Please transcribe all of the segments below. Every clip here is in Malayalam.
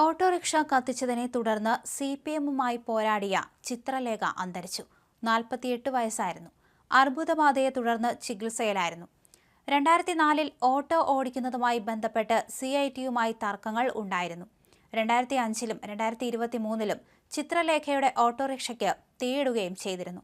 ഓട്ടോറിക്ഷ കത്തിച്ചതിനെ തുടർന്ന് സി പി എമ്മുമായി പോരാടിയ ചിത്രലേഖ അന്തരിച്ചു. നാൽപ്പത്തിയെട്ട് വയസ്സായിരുന്നു. അർബുദബാധയെ തുടർന്ന് ചികിത്സയിലായിരുന്നു. രണ്ടായിരത്തി നാലിൽ ഓട്ടോ ഓടിക്കുന്നതുമായി ബന്ധപ്പെട്ട് സി ഐ ടിയുമായി തർക്കങ്ങൾ ഉണ്ടായിരുന്നു. രണ്ടായിരത്തി അഞ്ചിലും രണ്ടായിരത്തി ഇരുപത്തി മൂന്നിലും ചിത്രലേഖയുടെ ഓട്ടോറിക്ഷയ്ക്ക് തീയിടുകയും ചെയ്തിരുന്നു.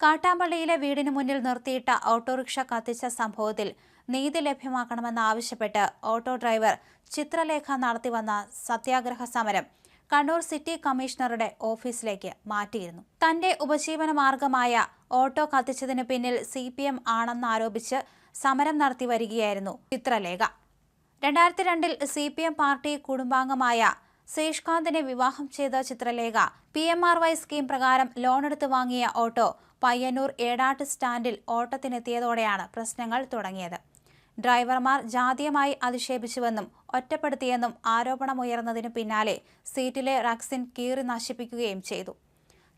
കാട്ടാമ്പള്ളിയിലെ വീടിന് മുന്നിൽ നിർത്തിയിട്ട ഓട്ടോറിക്ഷ കത്തിച്ച സംഭവത്തിൽ നീതി ലഭ്യമാക്കണമെന്നാവശ്യപ്പെട്ട് ഓട്ടോ ഡ്രൈവർ ചിത്രലേഖ നടത്തിവന്ന സത്യാഗ്രഹ സമരം കണ്ണൂർ സിറ്റി കമ്മീഷണറുടെ ഓഫീസിലേക്ക് മാറ്റിയിരുന്നു. തന്റെ ഉപജീവന മാർഗമായ ഓട്ടോ കത്തിച്ചതിന് പിന്നിൽ സി പി എം ആണെന്നാരോപിച്ച് സമരം നടത്തി വരികയായിരുന്നു ചിത്രലേഖ. രണ്ടായിരത്തി രണ്ടിൽ സി പി എം പാർട്ടി കുടുംബാംഗമായ ശേഷ്കാന്തിനെ വിവാഹം ചെയ്ത Chithralekha. P M R Y scheme പ്രകാരം ലോണെടുത്ത് വാങ്ങിയ ഓട്ടോ പയ്യന്നൂർ ഏടാട്ട് സ്റ്റാൻഡിൽ ഓട്ടത്തിനെത്തിയതോടെയാണ് പ്രശ്നങ്ങൾ തുടങ്ങിയത്. ഡ്രൈവർമാർ ജാതീയമായി അധിക്ഷേപിച്ചുവെന്നും ഒറ്റപ്പെടുത്തിയെന്നും ആരോപണമുയർന്നതിനു പിന്നാലെ സീറ്റിലെ റക്സിൻ കീറി നശിപ്പിക്കുകയും ചെയ്തു.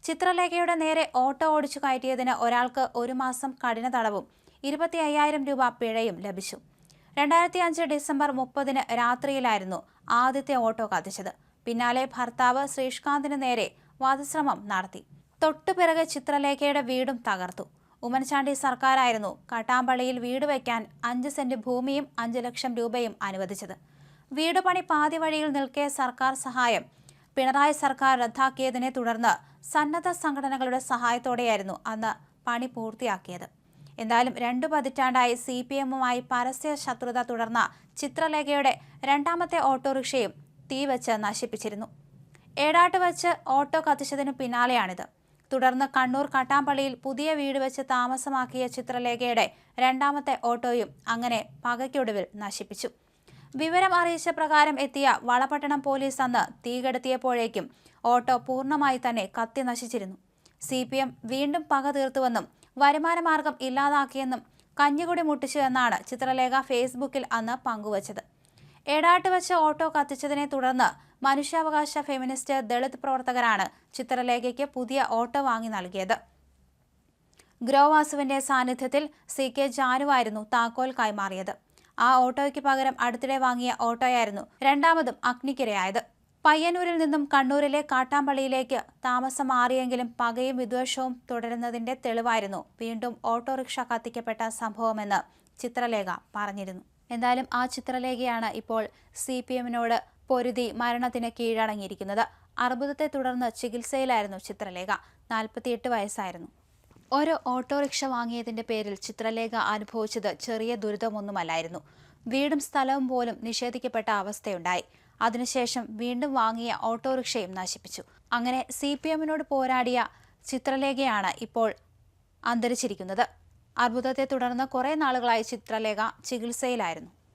ചിത്രലേഖയുടെ നേരെ ഓട്ടോ ഓടിച്ചു കയറ്റിയതിന് ഒരാൾക്ക് ഒരു മാസം കഠിന തടവും ഇരുപത്തി അയ്യായിരം രൂപ പിഴയും ലഭിച്ചു. രണ്ടായിരത്തി അഞ്ച് ഡിസംബർ മുപ്പതിന് രാത്രിയിലായിരുന്നു ആദ്യത്തെ ഓട്ടോ കത്തിച്ചത്. പിന്നാലെ ഭർത്താവ് ശ്രീഷ്കാന്തിന് നേരെ വധശ്രമം നടത്തി. തൊട്ടുപിറകെ ചിത്രലേഖയുടെ വീടും തകർത്തു. ഉമ്മൻചാണ്ടി സർക്കാരായിരുന്നു കാട്ടാമ്പള്ളിയിൽ വീട് വയ്ക്കാൻ അഞ്ച് സെന്റ് ഭൂമിയും അഞ്ച് ലക്ഷം രൂപയും അനുവദിച്ചത്. വീട് പണി പാതി വഴിയിൽ നിൽക്കെ സർക്കാർ സഹായം. പിണറായി സർക്കാർ റദ്ദാക്കിയതിനെ തുടർന്ന് സന്നദ്ധ സംഘടനകളുടെ സഹായത്തോടെയായിരുന്നു അന്ന് പണി പൂർത്തിയാക്കിയത്. എന്തായാലും രണ്ടു പതിറ്റാണ്ടായി സി പി എമ്മുമായി പരസ്യ ശത്രുത തുടർന്ന ചിത്രലേഖയുടെ രണ്ടാമത്തെ ഓട്ടോറിക്ഷയും തീവച്ച് നശിപ്പിച്ചിരുന്നു. ഏടാട്ട് വച്ച് ഓട്ടോ കത്തിച്ചതിനു പിന്നാലെയാണിത്. തുടർന്ന് കണ്ണൂർ കട്ടാമ്പള്ളിയിൽ പുതിയ വീട് വെച്ച് താമസമാക്കിയ ചിത്രലേഖയുടെ രണ്ടാമത്തെ ഓട്ടോയും അങ്ങനെ പകയ്ക്കൊടുവിൽ നശിപ്പിച്ചു. വിവരം അറിയിച്ച പ്രകാരം എത്തിയ വളപട്ടണം പോലീസ് അന്ന് തീകെടുത്തിയപ്പോഴേക്കും ഓട്ടോ പൂർണമായി തന്നെ കത്തി നശിച്ചിരുന്നു. സി പി എം വീണ്ടും പക തീർത്തുവെന്നും വരുമാനമാർഗം ഇല്ലാതാക്കിയെന്നും കഞ്ഞികുടി മുട്ടിച്ചു എന്നാണ് ചിത്രലേഖ ഫേസ്ബുക്കിൽ അന്ന് പങ്കുവച്ചത്. ഏടാട്ട് വെച്ച് ഓട്ടോ കത്തിച്ചതിനെ തുടർന്ന് മനുഷ്യാവകാശ ഫെമിനിസ്റ്റ് ദളിത് പ്രവർത്തകരാണ് ചിത്രലേഖയ്ക്ക് പുതിയ ഓട്ടോ വാങ്ങി നൽകിയത്. ഗ്രോവാസുവിന്റെ സാന്നിധ്യത്തിൽ സി കെ ജാനുവായിരുന്നു താക്കോൽ കൈമാറിയത്. ആ ഓട്ടോയ്ക്ക് പകരം അടുത്തിടെ വാങ്ങിയ ഓട്ടോയായിരുന്നു രണ്ടാമതും അഗ്നിക്കിരയായത്. പയ്യന്നൂരിൽ നിന്നും കണ്ണൂരിലെ കാട്ടാമ്പള്ളിയിലേക്ക് താമസം മാറിയെങ്കിലും പകയും വിദ്വേഷവും തുടരുന്നതിന്റെ തെളിവായിരുന്നു വീണ്ടും ഓട്ടോറിക്ഷ കത്തിക്കപ്പെട്ട സംഭവമെന്ന് ചിത്രലേഖ പറഞ്ഞിരുന്നു. എന്തായാലും ആ ചിത്രലേഖയാണ് ഇപ്പോൾ സി പി എമ്മിനോട് പൊരുതി മരണത്തിന് കീഴടങ്ങിയിരിക്കുന്നത്. അർബുദത്തെ തുടർന്ന് ചികിത്സയിലായിരുന്നു ചിത്രലേഖ. നാൽപ്പത്തിയെട്ട് വയസ്സായിരുന്നു. ഒരു ഓട്ടോറിക്ഷ വാങ്ങിയതിന്റെ പേരിൽ ചിത്രലേഖ അനുഭവിച്ചത് ചെറിയ ദുരിതമൊന്നുമല്ലായിരുന്നു. വീടും സ്ഥലവും പോലും നിഷേധിക്കപ്പെട്ട അവസ്ഥയുണ്ടായി. അതിനുശേഷം വീണ്ടും വാങ്ങിയ ഓട്ടോറിക്ഷയും നശിപ്പിച്ചു. അങ്ങനെ സി പി എമ്മിനോട് പോരാടിയ ചിത്രലേഖയാണ് ഇപ്പോൾ അന്തരിച്ചിരിക്കുന്നത്. അർബുദത്തെ തുടർന്ന് കുറേ നാളുകളായി ചിത്രലേഖ ചികിത്സയിലായിരുന്നു.